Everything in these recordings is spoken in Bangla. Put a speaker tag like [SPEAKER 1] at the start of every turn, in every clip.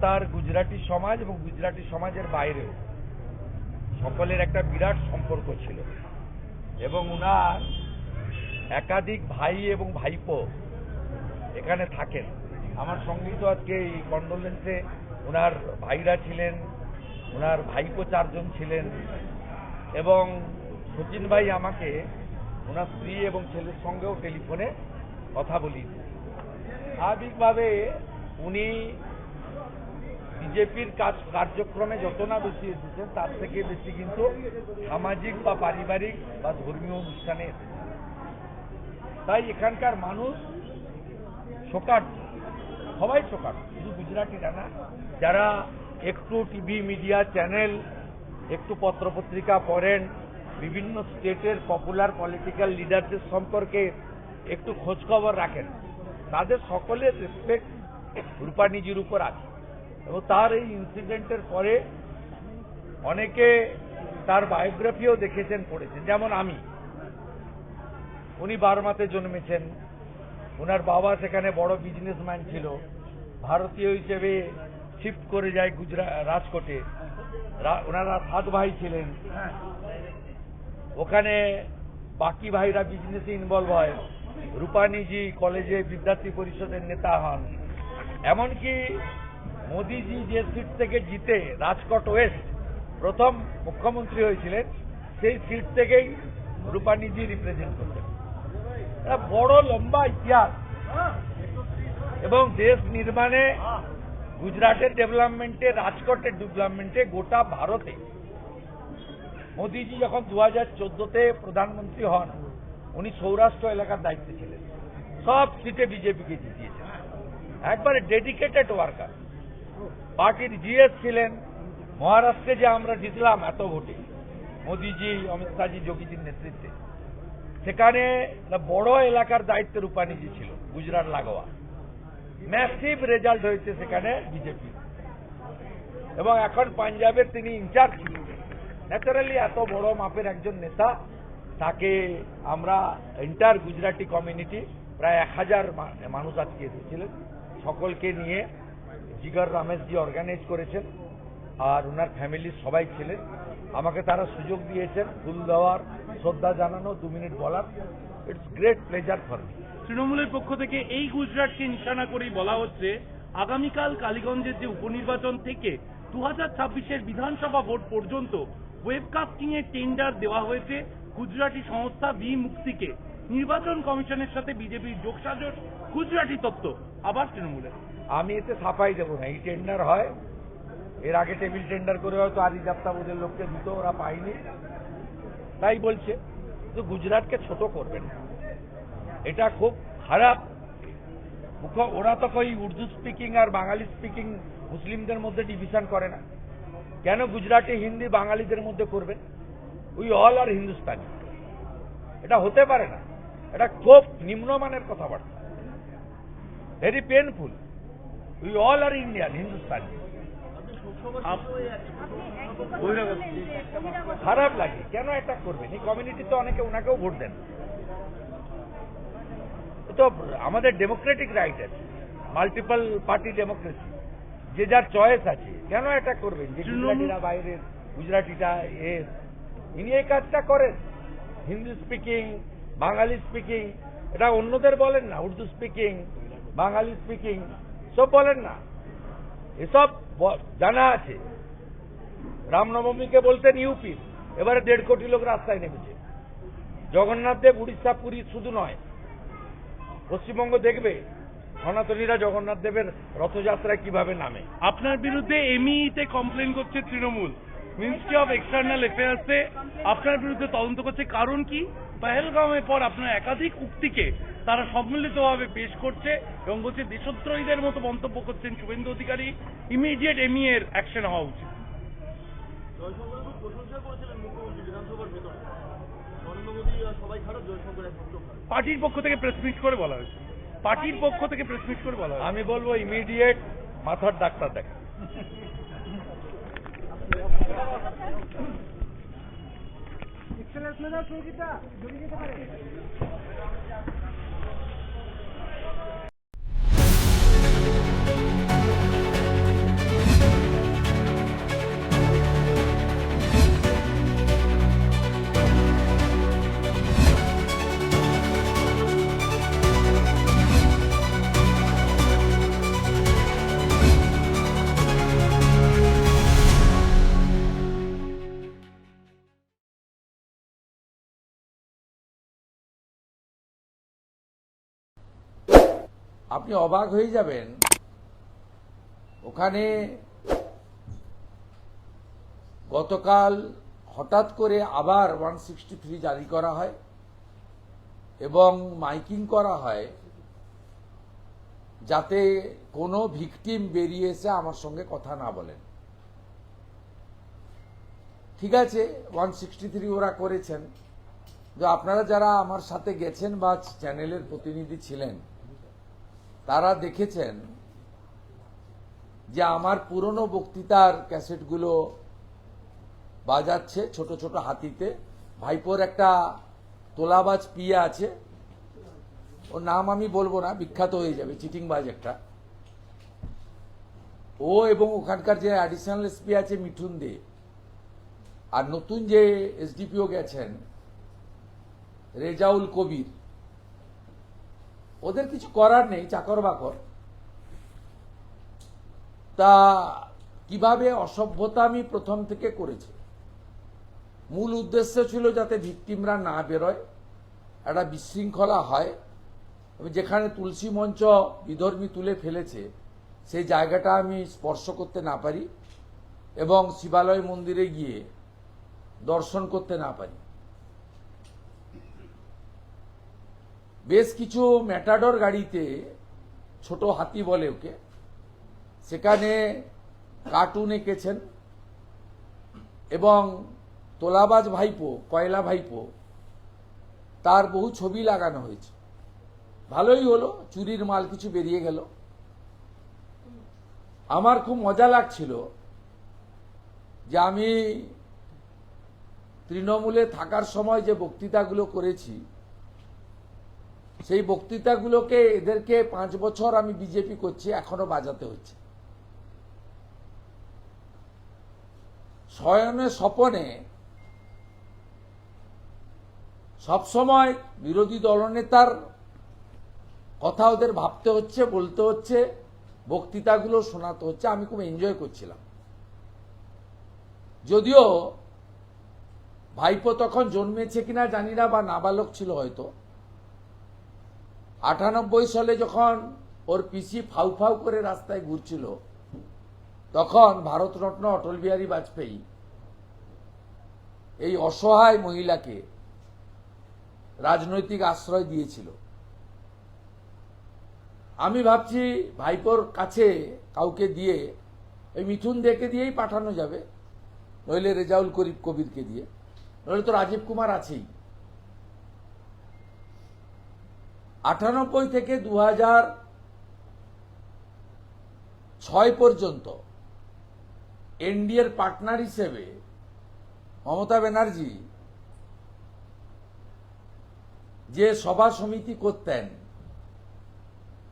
[SPEAKER 1] তার গুজরাটি সমাজ এবং গুজরাটি সমাজের বাইরেও। সকলের একটা বিরাট সম্পর্ক ছিল। এবং উনার একাধিক ভাই এবং ভাইপো এখানে থাকেন। আমার সঙ্গেই তো আজকে এই কন্ডোলেন্সে ওনার ভাইরা ছিলেন ওনার ভাইপো চারজন ছিলেন এবং সচিন ভাই আমাকে ওনার স্ত্রী এবং ছেলের সঙ্গেও টেলিফোনে কথা বলিয়েছে স্বাভাবিকভাবে উনি বিজেপির কাজ কার্যক্রমে যত না বেশি এসেছেন তার থেকে বেশি কিন্তু সামাজিক বা পারিবারিক বা ধর্মীয় অনুষ্ঠানে এসেছেন তাই এখানকার মানুষ শোকার্ত সবাই শোকার্ত শুধু গুজরাটিরা না। যারা একটু টিভি, মিডিয়া চ্যানেল, একটু পত্রপত্রিকা পড়েন, বিভিন্ন স্টেটের পপুলার পলিটিক্যাল লিডারদের সম্পর্কে একটু খোঁজখবর রাখেন, তাদের সকলের রেসপেক্ট রূপানীজির উপর আছে। এবং তার এই ইনসিডেন্টের পরে অনেকে তার বায়োগ্রাফিও দেখেছেন, পড়েছেন। যেমন আমি। উনি বারমাতে জন্মেছেন। ওনার বাবা সেখানে বড় বিজনেসম্যান ছিল। ভারতীয় হিসেবে শিফট করে যায় গুজরাট রাজকোটে। ওনারা সাত ভাই ছিলেন। ওখানে বাকি ভাইরা বিজনেসে ইনভলভ হয়। রূপানীজি কলেজে বিদ্যার্থী পরিষদের নেতা হন। এমনকি মোদিজি যে সিট থেকে জিতে রাজকোট ওয়েস্ট প্রথম মুখ্যমন্ত্রী হয়েছিলেন, সেই সিট থেকেই রূপানীজি রিপ্রেজেন্ট করতেন। একটা বড়, লম্বা ইতিহাস। এবং দেশ নির্মাণে, গুজরাটের ডেভেলপমেন্টে রাজকোটের ডেভেলপমেন্টে গোটা ভারতে। মোদিজি যখন দু হাজার চোদ্দতে প্রধানমন্ত্রী হন, উনি সৌরাষ্ট্র এলাকার দায়িত্বে ছিলেন। সব সিটে বিজেপিকে জিতিয়েছেন। একবারে ডেডিকেটেড ওয়ার্কার পার্টির জিএস ছিলেন, মহারাষ্ট্রে যে আমরা জিতলাম এত ভোটে, মোদিজি, অমিত শাহজি, যোগীজির নেতৃত্বে। সেখানে বড় এলাকার দায়িত্বে রূপানীজি ছিল, গুজরাট লাগোয়া। ম্যাসিভ রেজাল্ট হয়েছে সেখানে বিজেপি। এবং এখন পাঞ্জাবের তিনি ইনচার্জ ছিলেন ন্যাচারালি এত বড় মাপের একজন নেতা, তাকে আমরা এন্টার গুজরাটি কমিউনিটি প্রায় এক হাজার মানুষ আজকে এসেছিলেন সকলকে নিয়ে জিগর রমেশজি অর্গানাইজ করেছেন আর ওনার ফ্যামিলির সবাই ছিলেন। আমাকে তারা সুযোগ দিয়েছেন ফুল দেওয়ার শ্রদ্ধা জানানো, দু মিনিট বলার। It's great pleasure for me
[SPEAKER 2] তৃণমূলের পক্ষ থেকে এই গুজরাটকে নিশানা করেই বলা হচ্ছে, আগামীকাল কালীগঞ্জের যে উপনির্বাচন থেকে দু হাজার ছাব্বিশের বিধানসভা ভোট পর্যন্ত ওয়েবকাস্টিং এর টেন্ডার দেওয়া হয়েছে গুজরাটি সংস্থা বি মুক্তিকে। নির্বাচন কমিশনের সাথে বিজেপির যোগসাজশ গুজরাটি তত্ত্ব। আবার তৃণমূলের।
[SPEAKER 1] আমি এতে ছাপাই দেবো না, এই টেন্ডার হয়। এর আগে টেবিল টেন্ডার করে হয়তো আদি যাত্রা বোধের লোককে দিত, ওরা পায়নি। তাই বলছে, তো গুজরাটকে ছোট করবেন। এটা খুব খারাপ। ওরা তো কই উর্দু স্পিকিং আর বাঙালি স্পিকিং মুসলিমদের মধ্যে ডিভিশন করে না। কেন গুজরাটি হিন্দি বাঙালিদের মধ্যে করবেন? We all are Hindustani. এটা হতে পারে না। এটা খুব নিম্নমানের কথাবার্তা। Very painful we all are Indian Hindustani খারাপ লাগে কেন এটা করবেন? এই কমিউনিটিতে অনেকে ওনাকেও ভোট দেন। তো আমাদের ডেমোক্রেটিক রাইট আছে মাল্টিপল পার্টি ডেমোক্রেসি যে যার চয়েস আছে কেন এটা করবেন? যে গুজরাটিরা বাইরের গুজরাটিটা এ। ইনি এই কাজটা করেন। হিন্দি স্পিকিং বাঙালি স্পিকিং এটা অন্যদের বলেন না উর্দু স্পিকিং বাঙালি স্পিকিং সব বলেন না। এসব জানা আছে। রামনবমীকে বলতেন ইউপি এবারে দেড় কোটি লোক রাস্তায় নেমেছে। জগন্নাথ দেব, উড়িষ্যা, পুরী শুধু নয়। পশ্চিমবঙ্গ দেখবে, সনাতনীরা জগন্নাথ দেবের রথযাত্রায় কীভাবে নামে।
[SPEAKER 2] আপনার বিরুদ্ধে এমইতে কমপ্লেন করছে তৃণমূল। মিনিস্ট্রি অফ এক্সটার্নাল অ্যাফেয়ার্সে আপনার বিরুদ্ধে তদন্ত করছে। কারণ কি? পেহেলগাঁওয়ের পর আপনার একাধিক উক্তিকে তারা সম্মিলিতভাবে পেশ করছে এবং বলছে দেশদ্রোহীদের মতো মন্তব্য করছেন শুভেন্দু অধিকারী। ইমিডিয়েট এমই এর অ্যাকশন হওয়া উচিত। পার্টির পক্ষ থেকে প্রেস মিট করে বলা হয়েছে। পার্টির পক্ষ থেকে প্রেস মিট করে বলা
[SPEAKER 1] আমি বলব ইমিডিয়েট মাথার ডাক্তার দেখে
[SPEAKER 3] এক্সেলেন্স মেডাল সঙ্গীতা জড়িয়ে যেতে পারে?
[SPEAKER 1] আপনি অবাক হয়ে যাবেন। ওখানে গতকাল হঠাৎ করে আবার ওয়ান সিক্সটি থ্রি জারি করা হয় এবং মাইকিং করা হয় যাতে কোনো ভিকটিম বেরিয়ে এসে আমার সঙ্গে কথা না বলেন। ঠিক আছে, ওয়ান সিক্সটি থ্রি ওরা করেছেন। যে আপনারা যারা আমার সাথে গেছেন বা চ্যানেলের প্রতিনিধি ছিলেন তারা দেখেছেন যে আমার পুরনো বক্তৃতার ক্যাসেটগুলো বাজাচ্ছে ছোট ছোট হাতিতে। ভাইপোর একটা তোলাবাজ পিয়ে আছে। ওর নাম আমি বলব না, বিখ্যাত হয়ে যাবে, চিটিংবাজ একটা। ও এবং ওখানকার যে অ্যাডিশনাল এসপি আছে মিঠুন দে। আর নতুন যে এসডিপিও গেছেন, রেজাউল কবির। ওদের কিছু করার নেই, চাকর বাকর। তা কীভাবে অসভ্যতা আমি প্রথম থেকে করেছি? মূল উদ্দেশ্য ছিল যাতে ভিকটিমরা না বেরোয়, একটা বিশৃঙ্খলা হয়। এবং যেখানে তুলসী মঞ্চ বিধর্মী তুলে ফেলেছে, সেই জায়গাটা আমি স্পর্শ করতে না পারি এবং শিবালয় মন্দিরে গিয়ে দর্শন করতে না পারি। বেশ কিছু ম্যাটাডর গাড়িতে ছোট হাতি বলে ওকে। সেখানে কার্টুন এঁকেছেন এবং তোলাবাজ ভাইপো, কয়লা ভাইপো, তার বহু ছবি লাগানো হয়েছে। ভালোই হলো, চুরির মাল কিছু বেরিয়ে গেল। আমার খুব মজা লাগছিল যে আমি তৃণমূলে থাকার সময় যে বক্তৃতাগুলো করেছি সেই বক্তৃতাগুলোকে এদেরকে পাঁচ বছর আমি বিজেপি করছি, এখনও বাজাতে হচ্ছে। শয়নে স্বপনে সবসময় বিরোধী দলনেতার কথা ওদের ভাবতে হচ্ছে, বলতে হচ্ছে, বক্তৃতাগুলো শোনাতে হচ্ছে, আমি খুব এনজয় করছিলাম। যদিও ভাইপো তখন জন্মেছে কিনা জানি না, বা নাবালক ছিল হয়তো। আটানব্বই সালে যখন ওর পিসি ফাউ ফাউ করে রাস্তায় ঘুরছিল, তখন ভারতরত্ন অটল বিহারী বাজপেয়ী এই অসহায় মহিলাকে রাজনৈতিক আশ্রয় দিয়েছিল। আমি ভাবছি ভাইপোর কাছে কাউকে দিয়ে, এই মিথুন দেখে দিয়েই পাঠানো যাবে, নইলে রেজাউল করিব কবিরকে দিয়ে, নইলে তো রাজীব কুমার আছেই। আটানব্বই থেকে দু ছয় পর্যন্ত এনডিএর পার্টনার হিসেবে মমতা ব্যানার্জি যে সভা সমিতি করতেন,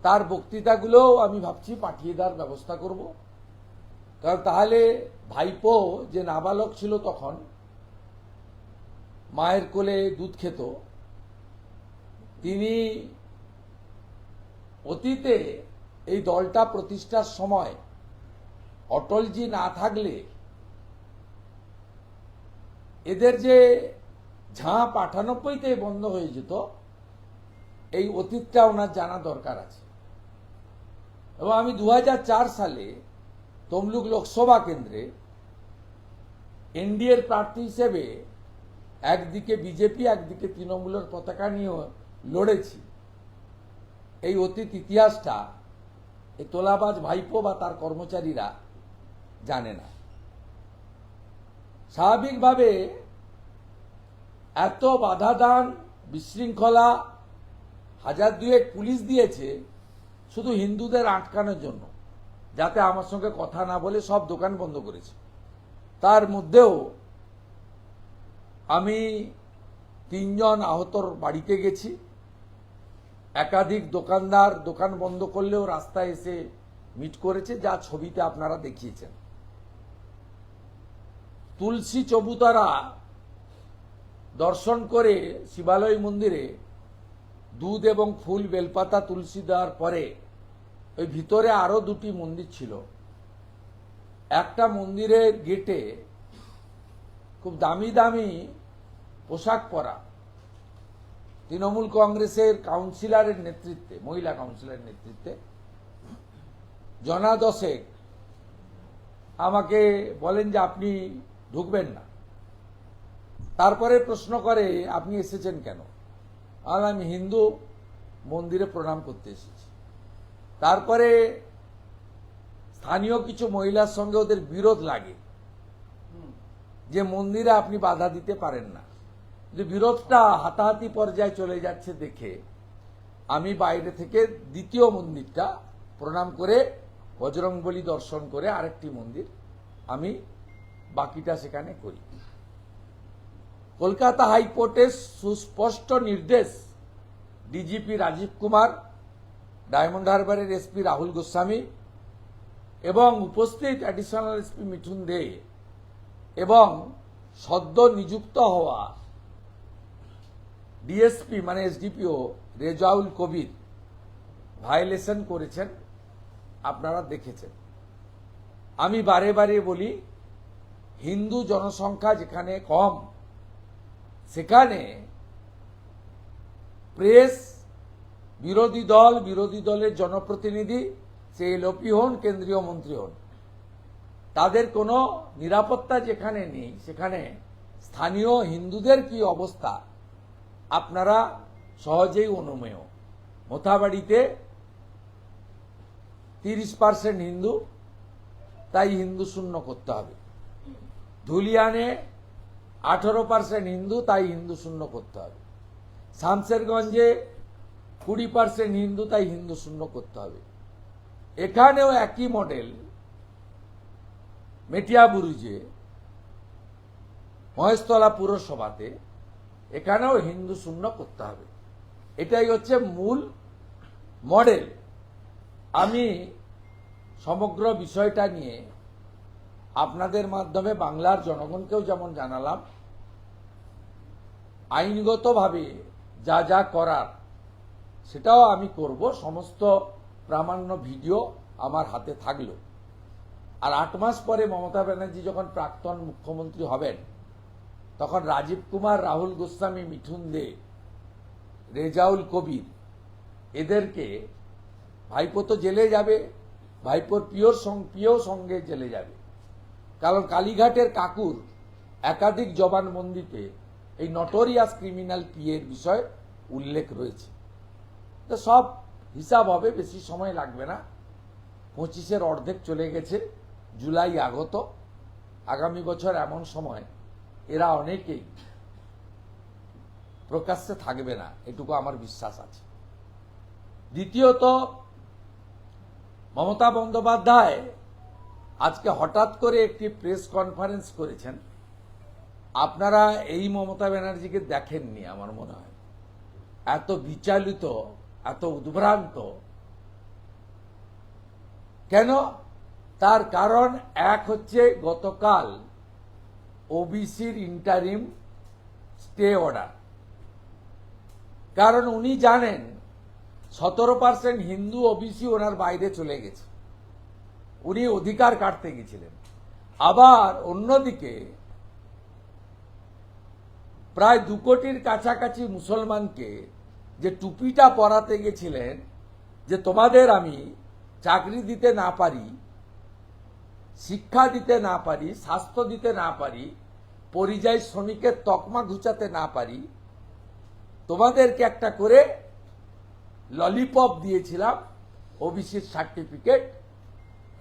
[SPEAKER 1] তার বক্তৃতাগুলোও আমি ভাবছি পাঠিয়ে দেওয়ার ব্যবস্থা করব। কারণ তাহলে ভাইপো যে নাবালক ছিল তখন, মায়ের কোলে দুধ খেত, তিনি অতীতে এই দলটা প্রতিষ্ঠার সময় অটলজি না থাকলে এদের যে ঝাঁপ আটানব্বইতে বন্ধ হয়ে যেত, এই অতীতটা ওনার জানা দরকার আছে। এবং আমি দু হাজার চার সালে তমলুক লোকসভা কেন্দ্রে এনডিএর প্রার্থী হিসেবে একদিকে বিজেপি, একদিকে তৃণমূলের পতাকা নিয়ে লড়েছি। এই অতীত ইতিহাসটা এই তোলাবাজ ভাইপো বা তার কর্মচারীরা জানে না। স্বাভাবিকভাবে এত বাধা দান বিশৃঙ্খলা, হাজার দুয়েক পুলিশ দিয়েছে শুধু হিন্দুদের আটকানোর জন্য, যাতে আমার সঙ্গে কথা না বলে সব দোকান বন্ধ করেছে। তার মধ্যেও আমি তিনজন আহতর বাড়িতে গেছি। একাধিক দোকানদার দোকান বন্ধ করলেও রাস্তায় এসে মিট করেছে, যা ছবিতে আপনারা দেখিয়েছেন। তুলসী চবুতারা দর্শন করে শিবালয় মন্দিরে দুধ এবং ফুল বেলপাতা তুলসী দেওয়ার পরে ওই ভিতরে আরও দুটি মন্দির ছিল। একটা মন্দিরের গেটে খুব দামি দামি পোশাক পরা তৃণমূল কংগ্রেসের কাউন্সিলরের নেতৃত্বে, মহিলা কাউন্সিলরের নেতৃত্বে জনা দশেক আমাকে বলেন যে আপনি ঢুকবেন না। তারপরে প্রশ্ন করে, আপনি এসেছেন কেন? আর আমি হিন্দু, মন্দিরে প্রণাম করতে এসেছি। তারপরে স্থানীয় কিছু মহিলার সঙ্গে ওদের বিরোধ লাগে, যে মন্দিরে আপনি বাধা দিতে পারেন না। যে বিরোধটা হাতাহাতি পর্যায়ে চলে যাচ্ছে দেখে আমি বাইরে থেকে দ্বিতীয় মন্দিরটা প্রণাম করে বজরংবলী দর্শন করে আরেকটি মন্দির আমি বাকিটা সেখানে করি। কলকাতা হাইকোর্টের সুস্পষ্ট নির্দেশ ডিজিপি রাজীব কুমার, ডায়মন্ড হারবারের এসপি রাহুল গোস্বামী এবং উপস্থিত অ্যাডিশনাল এসপি মিঠুন দে এবং সদ্য নিযুক্ত হওয়া ডিএসপি মানে এসডিপিও রেজাউল কবির ভায়োলেশন করেছেন, আপনারা দেখেছেন। আমি বারে বারে বলি, হিন্দু জনসংখ্যা যেখানে কম, সেখানে প্রেস বিরোধী দল, বিরোধী দলের জনপ্রতিনিধি সে এলপি হন, কেন্দ্রীয় মন্ত্রী হন। তাদের কোনো নিরাপত্তা যেখানে নেই, সেখানে স্থানীয় হিন্দুদের কি অবস্থা? আপনারা সহজেই অনুমেয়। মোথাবাড়িতে তিরিশ পার্সেন্ট হিন্দু, তাই হিন্দু শূন্য করতে হবে। ধুলিয়ানে আঠারো পার্সেন্ট হিন্দু, তাই হিন্দু শূন্য করতে হবে। শামসেরগঞ্জে কুড়ি পার্সেন্ট হিন্দু, তাই হিন্দু শূন্য করতে হবে। এখানেও একই মডেল, মেটিয়াবুরুজে, মহেশতলা পুরসভাতে এখানেও হিন্দু শূন্য করতে হবে। এটাই হচ্ছে মূল মডেল। আমি সমগ্র বিষয়টা নিয়ে আপনাদের মাধ্যমে বাংলার জনগণকেও যেমন জানালাম, আইনগতভাবে যা যা করার সেটাও আমি করব। সমস্ত প্রামাণ্য ভিডিও আমার হাতে থাকল। আর আট মাস পরে মমতা ব্যানার্জি যখন প্রাক্তন মুখ্যমন্ত্রী হবেন তখন রাজীব কুমার, রাহুল গোস্বামী, মিঠুন দে, রেজাউল কবির, এদেরকে ভাইপো তো জেলে যাবে, ভাইপোর পিওর পিও সঙ্গে জেলে যাবে। কারণ কালীঘাটের কাকুর একাধিক জবানবন্দিতে এই নটোরিয়াস ক্রিমিনাল পিএর বিষয়ে উল্লেখ রয়েছে। তো সব হিসাব হবে, বেশি সময় লাগবে না। পঁচিশের অর্ধেক চলে গেছে, জুলাই আগত। আগামী বছর এমন সময় এরা অনেকেই প্রকাশ্যে থাকবে না, এটুকু আমার বিশ্বাস আছে। দ্বিতীয়ত, মমতা বন্দ্যোপাধ্যায় আজকে হঠাৎ করে একটি প্রেস কনফারেন্স করেছেন। আপনারা এই মমতা ব্যানার্জিকে দেখেননি আমার মনে হয়। এত বিচালিত, এত উদ্ভ্রান্ত। কেন? তার কারণ এক হচ্ছে গতকাল ওবিসির ইন্টারিম স্টে অর্ডার কারণ উনি জানেন সতেরো পার্সেন্ট হিন্দু ওবিসি ওনার বাইরে চলে গেছে। উনি অধিকার কাটতে গেছিলেন। আবার অন্যদিকে প্রায় দু কোটির কাছাকাছি মুসলমানকে যে টুপিটা পরাতে গেছিলেন যে তোমাদের আমি চাকরি দিতে না পারি শিক্ষা দিতে না পারি, স্বাস্থ্য দিতে না পারি, পরিযায়ী শ্রমিকের তকমা ঘুচাতে না পারি, তোমাদেরকে একটা করে ললিপপ দিয়েছিলাম ওবিসির সার্টিফিকেট।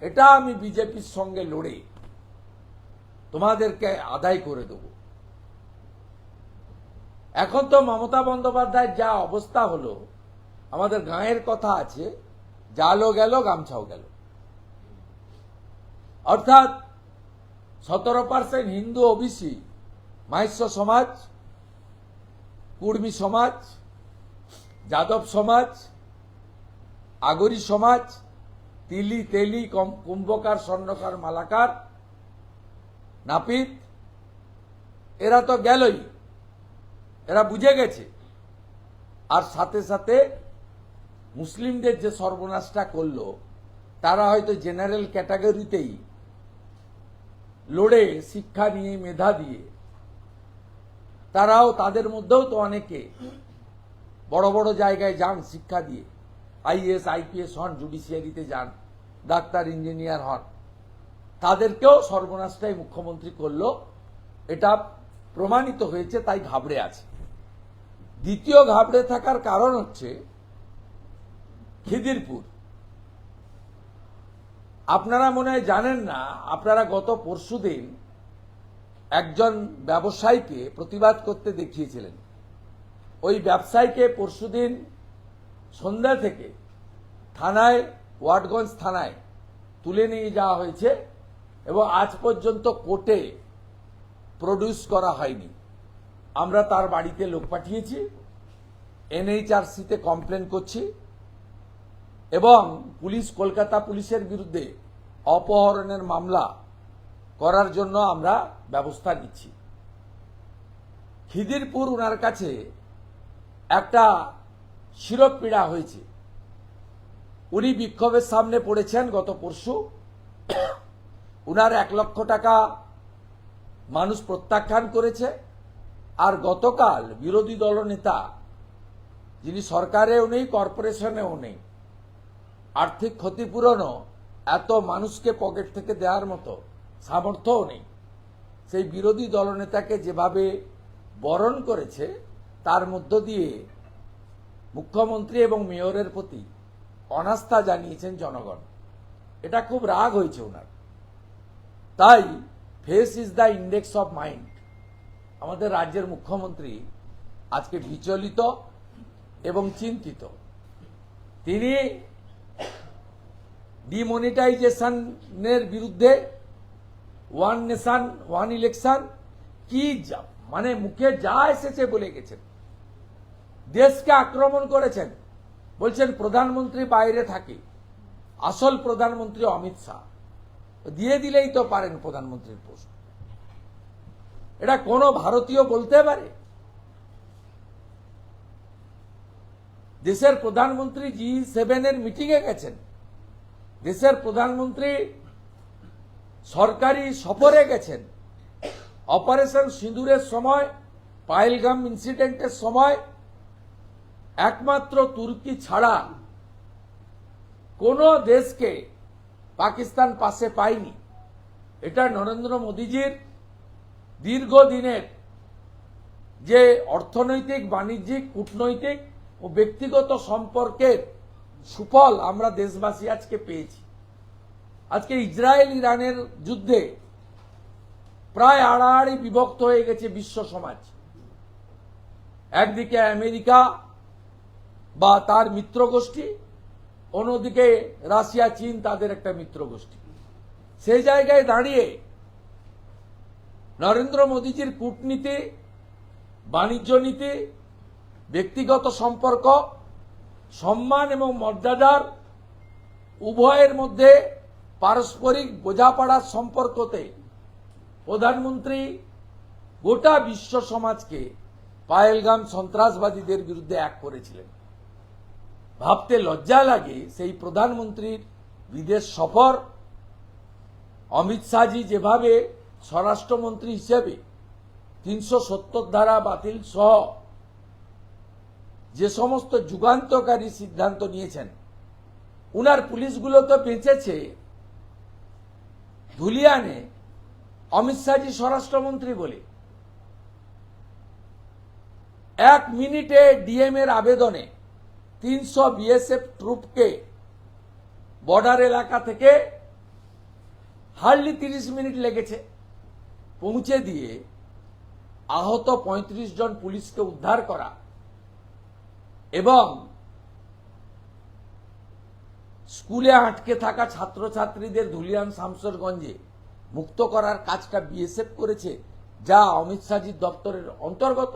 [SPEAKER 1] এটা আমি বিজেপির সঙ্গে লড়ে তোমাদেরকে আদায় করে দেব। এখন তো মমতা বন্দ্যোপাধ্যায়ের যা অবস্থা হলো, আমাদের গাঁয়ের কথা আছে জালও গেল, গামছাও গেল। অর্থাৎ সতেরো পার্সেন্ট হিন্দু ওবিসি মাহিষ্য সমাজ, কুর্মী সমাজ, যাদব সমাজ, আগরি সমাজ, তিলি তেলি কুম্ভকার, স্বর্ণকার, মালাকার, নাপিত, এরা তো গেলই, এরা বুঝে গেছে। আর সাথে সাথে মুসলিমদের যে সর্বনাশটা করল, তারা হয়তো জেনারেল ক্যাটাগরিতেই লড়ে, শিক্ষা নিয়ে মেধা দিয়ে। তারাও তাদের মধ্যেও তো অনেকে বড় বড় জায়গায় যান শিক্ষা দিয়ে। আইএস আইপিএস হন, জুডিশিয়ারিতে যান, ডাক্তার, ইঞ্জিনিয়ার হন। তাদেরকেও সর্বনাশটাই মুখ্যমন্ত্রী করল। এটা প্রমাণিত হয়েছে, তাই ঘাবড়ে আছে। দ্বিতীয় ঘাবড়ে থাকার কারণ হচ্ছে খিদিরপুর। আপনারা মনে হয় জানেন না, আপনারা গত পরশুদিন একজন ব্যবসায়ীকে প্রতিবাদ করতে দেখিয়েছিলেন। ওই ব্যবসায়ীকে পরশুদিন সন্ধ্যা থেকে থানায় ওয়াটগঞ্জ থানায় তুলে নিয়ে যাওয়া হয়েছে এবং আজ পর্যন্ত কোর্টে প্রডিউস করা হয়নি। আমরা তার বাড়িতে লোক পাঠিয়েছি, এনএইচআরসিতে কমপ্লেন করছি। এবং পুলিশ কলকাতা পুলিশের বিরুদ্ধে অপহরণের মামলা করার জন্য আমরা ব্যবস্থা নিচ্ছি। খিদিরপুর ওনার কাছে একটা শিরোপীড়া হয়েছে। উনি বিক্ষোভের সামনে পড়েছেন গত পরশু। উনার এক লক্ষ টাকা মানুষ প্রত্যাখ্যান করেছে আর গতকাল বিরোধী দলনেতা, যিনি সরকারেও নেই, কর্পোরেশনেও নেই আর্থিক ক্ষতিপূরণও এত মানুষকে পকেট থেকে দেওয়ার মতো সামর্থ্যও নেই। সেই বিরোধী দলনেতাকে যেভাবে বরণ করেছে, তার মধ্য দিয়ে মুখ্যমন্ত্রী এবং মেয়রের প্রতি অনাস্থা জানিয়েছেন জনগণ। এটা খুব রাগ হয়েছে ওনার। তাই face is the index of mind. আমাদের রাজ্যের মুখ্যমন্ত্রী আজকে বিচলিত এবং চিন্তিত। তিনি ডিমনিটাইজেশনের বিরুদ্ধে ওয়ান নেশন ওয়ান ইলেকশন কি মানে মুখে যা এসেছে বলে গেছেন। দেশকে আক্রমণ করেছেন। বলছেন, প্রধানমন্ত্রী বাইরে থাকে। আসল প্রধানমন্ত্রী অমিত শাহ। দিয়ে দিলেই তো পারেন প্রধানমন্ত্রীর পোস্ট। এটা কোনো ভারতীয় বলতে পারে? দেশের প্রধানমন্ত্রী জি সেভেনের মিটিংয়ে গেছেন। দেশের প্রধানমন্ত্রী সরকারি সফরে গেছেন। অপারেশন সিঁদুরের সময়, পায়েলগাম ইনসিডেন্টের সময়, একমাত্র তুর্কি ছাড়া কোন দেশকে পাকিস্তান পাশে পায়নি। এটা নরেন্দ্র মোদীজির দীর্ঘদিনের যে অর্থনৈতিক, বাণিজ্যিক, কূটনৈতিক ও ব্যক্তিগত সম্পর্কের সুফল আমরা দেশবাসী আজকে পেয়েছি। আজকে ইসরায়েল ইরানের যুদ্ধে প্রায় আড়াআড়ি বিভক্ত হয়ে গেছে বিশ্ব সমাজ। একদিকে আমেরিকা বা তার মিত্র গোষ্ঠী অন্যদিকে রাশিয়া, চীন তাদের একটা মিত্র গোষ্ঠী সেই জায়গায় দাঁড়িয়ে নরেন্দ্র মোদীজির কূটনীতি, বাণিজ্য নীতি, ব্যক্তিগত সম্পর্ক সম্মান এবং মর্যাদার উভয়ের মধ্যে পারস্পরিক বোঝাপড়ার সম্পর্কতে প্রধানমন্ত্রী গোটা বিশ্ব সমাজকে পায়েলগাম সন্ত্রাসবাদীদের বিরুদ্ধে এক করেছিলেন। ভাবতে লজ্জা লাগে সেই প্রধানমন্ত্রীর বিদেশ সফর। অমিত শাহজি যেভাবে স্বরাষ্ট্রমন্ত্রী হিসেবে তিনশো সত্তর ধারা বাতিল সহ যে সমস্ত যুগান্তকারী সিদ্ধান্ত নিয়েছেন, উনার পুলিশগুলো তো বেঁচেছে। ধুলিয়ানে অমিত শাহজি স্বরাষ্ট্রমন্ত্রী বলে। এক মিনিটে ডিএম এর আবেদনে তিনশো বিএসএফ ট্রুপকে বর্ডার এলাকা থেকে হার্ডলি তিরিশ মিনিট লেগেছে পৌঁছে দিয়ে আহত ৩৫ জন পুলিশকে উদ্ধার করা। এবং স্কুলে আটকে থাকা ছাত্রছাত্রীদের ধুলিয়ান শামসরগঞ্জে মুক্ত করার কাজটা বিএসএফ করেছে, যা অমিত শাহজির দপ্তরের অন্তর্গত।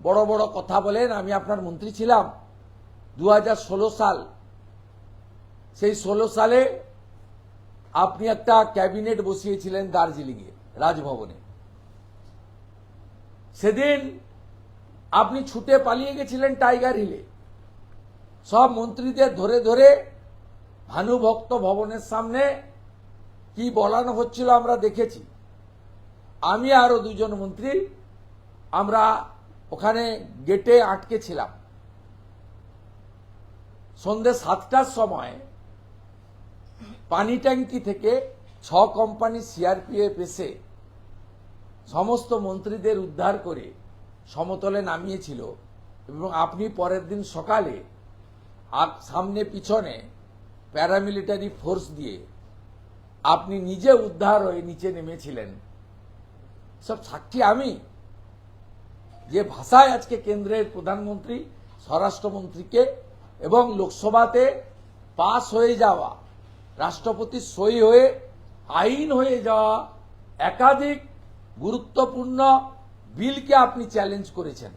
[SPEAKER 1] বড় বড় কথা বলেন, আমি আপনার মন্ত্রী ছিলাম। দু হাজার ষোলো সাল, সেই ষোলো সালে আপনি একটা ক্যাবিনেট বসিয়েছিলেন দার্জিলিংয়ে, রাজভবনে। সেদিন আপনি ছুটে পালিয়ে গেছিলেন টাইগার হিলে। সব মন্ত্রীদের ধরে ধরে ভানুভক্ত ভবনের সামনে কি বলানো হচ্ছিল আমরা দেখেছি। আমি আরও দুজন মন্ত্রী আমরা ওখানে গেটে আটকে ছিলাম। সন্ধে সাতটার সময় পানি ট্যাঙ্কি থেকে ছ কোম্পানি সিআরপিএফ এসে সমস্ত মন্ত্রীদের উদ্ধার করে সমতলে নামিয়েছিল এবং আপনি পরের দিন সকালে সামনে পিছনে প্যারামিলিটারি ফোর্স দিয়ে আপনি নিজে উদ্ধার হয়ে নিচে নেমেছিলেন। সব সাক্ষী আমি। যে ভাষায় আজকে কেন্দ্রের প্রধানমন্ত্রী, স্বরাষ্ট্রমন্ত্রীকে এবং লোকসভাতে পাস হয়ে যাওয়া, রাষ্ট্রপতি সই হয়ে, আইন হয়ে যাওয়া একাধিক গুরুত্বপূর্ণ বিলকে আপনি চ্যালেঞ্জ করেছেন।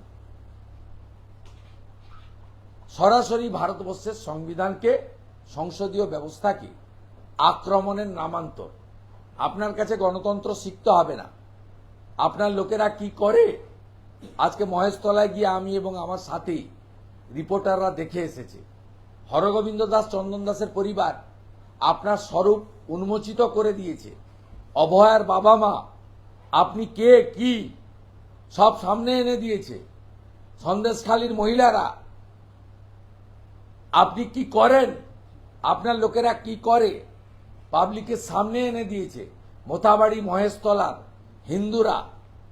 [SPEAKER 1] সরাসরি ভারতবর্ষের সংবিধানকে, সংসদীয় ব্যবস্থাকে আক্রমণের নামান্তর। আপনার কাছে গণতন্ত্র শিখতে হবে না। আপনার লোকেরা কি করে? আজকে মহেশতলায় গিয়ে আমি এবং আমার সাথে রিপোর্টাররা দেখে এসেছে। হরগোবিন্দ দাস, চন্দন দাসের পরিবার আপনার স্বরূপ উন্মোচিত করে দিয়েছে। অভয়ার বাবা মা, আপনি কে, কি? সব সামনে এনে দিয়েছে। সন্দেশখালীর মহিলারা। আপনি কি করেন? আপনার লোকেরা কি করে? পাবলিকের সামনে এনে দিয়েছে। মোতাবাড়ি, মহেশতলার হিন্দুরা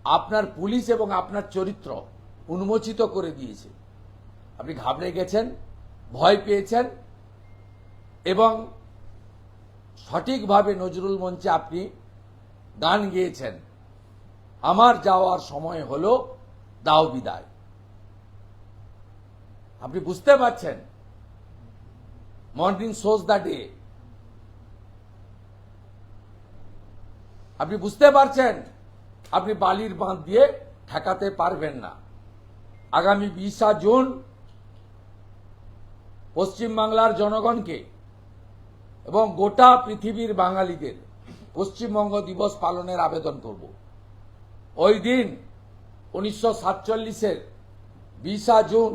[SPEAKER 1] আপনার পুলিশ এবং আপনার চরিত্র উন্মোচিত করে দিয়েছে। আপনি ঘাবড়ে গেছেন, ভয় পেয়েছেন এবং সঠিকভাবে নজরুল মঞ্চে আপনি গান গেয়েছেন। আমার যাওয়ার সময় হলো দাও বিদায়। আপনি বুঝতে পারছেন? Morning shows the day. আপনি বুঝতে পারছেন? আপনি বালির বাঁধ দিয়ে ঠেকাতে পারবেন না। আগামী বিশা জুন পশ্চিমবাংলার জনগণকে এবং গোটা পৃথিবীর বাঙালিদের পশ্চিমবঙ্গ দিবস পালনের আবেদন করব। ওই দিন উনিশশো সাতচল্লিশের বিশা জুন।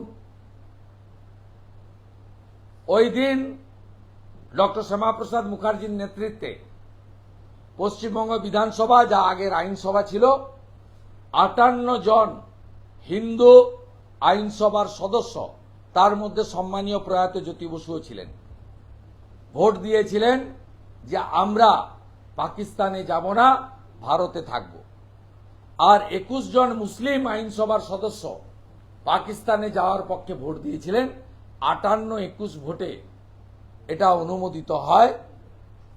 [SPEAKER 1] ওই দিন ডক্টর শ্যামাপ্রসাদ মুখার্জির নেতৃত্বে পশ্চিমবঙ্গ বিধানসভা, যা আগের আইনসভা ছিল, আটান্ন জন হিন্দু আইনসভার সদস্য তার মধ্যে সম্মানীয় প্রয়াত জ্যোতি বসুও ছিলেন। ভোট দিয়েছিলেন যে আমরা পাকিস্তানে যাব না, ভারতে থাকব। আর একুশ জন মুসলিম আইনসভার সদস্য পাকিস্তানে যাওয়ার পক্ষে ভোট দিয়েছিলেন। আটান্ন একুশ ভোটে এটা অনুমোদিত হয়।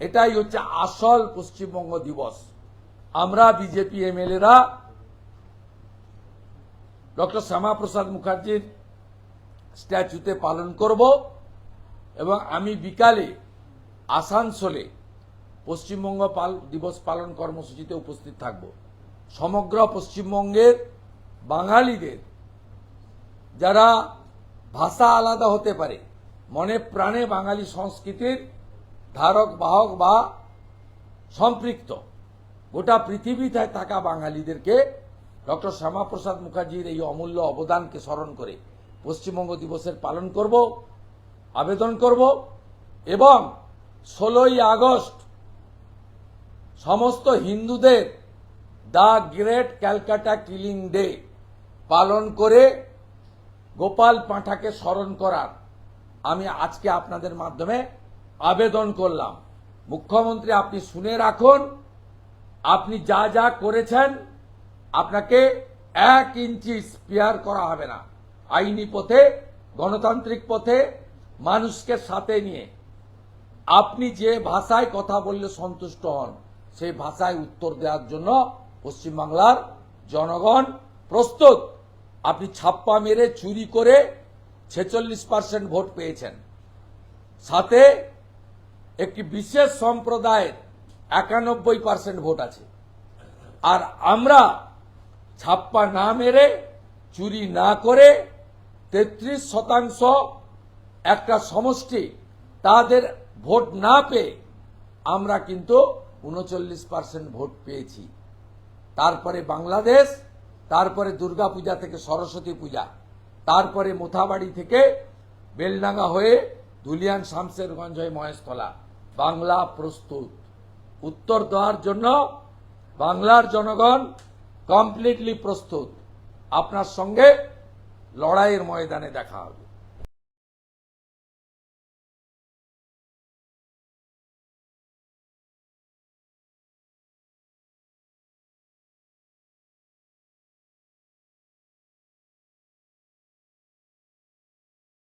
[SPEAKER 1] এটাই হচ্ছে আসল পশ্চিমবঙ্গ দিবস। আমরা বিজেপি এমএলএরা, ডক্টর শ্যামাপ্রসাদ মুখার্জির স্ট্যাচুতে পালন করব এবং আমি বিকালে আসানসোলে পশ্চিমবঙ্গ দিবস পালন কর্মসূচিতে উপস্থিত থাকব। সমগ্র পশ্চিমবঙ্গের বাঙালিদের, যারা ভাষা আলাদা হতে পারে, মনে প্রাণে বাঙালি সংস্কৃতির ধারক, বাহক বা সম্পৃক্ত, গোটা পৃথিবীতে থাকা বাঙালিদেরকে ডক্টর শ্যামাপ্রসাদ মুখার্জির এই অমূল্য অবদানকে স্মরণ করে পশ্চিমবঙ্গ দিবসের পালন করব, আবেদন করব এবং ষোলোই আগস্ট সমস্ত হিন্দুদের the great Calcutta killing day পালন করে গোপাল পাঁঠাকে স্মরণ করার আমি আজকে আপনাদের মাধ্যমে আবেদন করলাম। মুখ্যমন্ত্রী, আপনি শুনে রাখুন, আপনি যা যা করেছেন, আপনাকে এক ইঞ্চি স্পেয়ার করা হবে না। আইনি পথে, গণতান্ত্রিক পথে, মানুষকে সাথে নিয়ে। আপনি যে ভাষায় কথা বললে সন্তুষ্ট হন, সেই ভাষায় উত্তর দেওয়ার জন্য পশ্চিমবাংলার জনগণ প্রস্তুত। আপনি ছাপ্পা মেরে চুরি করে ছেচল্লিশ পার্সেন্ট ভোট পেয়েছেন। সাথে একটি বিশেষ সম্প্রদায়ের একানব্বই পার্সেন্ট ভোট আছে। আর আমরা ছাপ্পা না মেরে, চুরি না করে তেত্রিশ শতাংশ একটা সমষ্টি তাদের ভোট না পেয়ে আমরা কিন্তু উনচল্লিশ পার্সেন্ট ভোট পেয়েছি। তারপরে বাংলাদেশ, তারপরে দুর্গা পূজা থেকে সরস্বতী পূজা, তারপরে মোথাবাড়ি থেকে বেলডাঙ্গা হয়ে ধুলিয়ান শামসেরগঞ্জ হয়ে মহেশতলা। বাংলা প্রস্তুত। উত্তর দেওয়ার জন্য বাংলার জনগণ কমপ্লিটলি প্রস্তুত। আপনার সঙ্গে লড়াইয়ের ময়দানে দেখা হবে।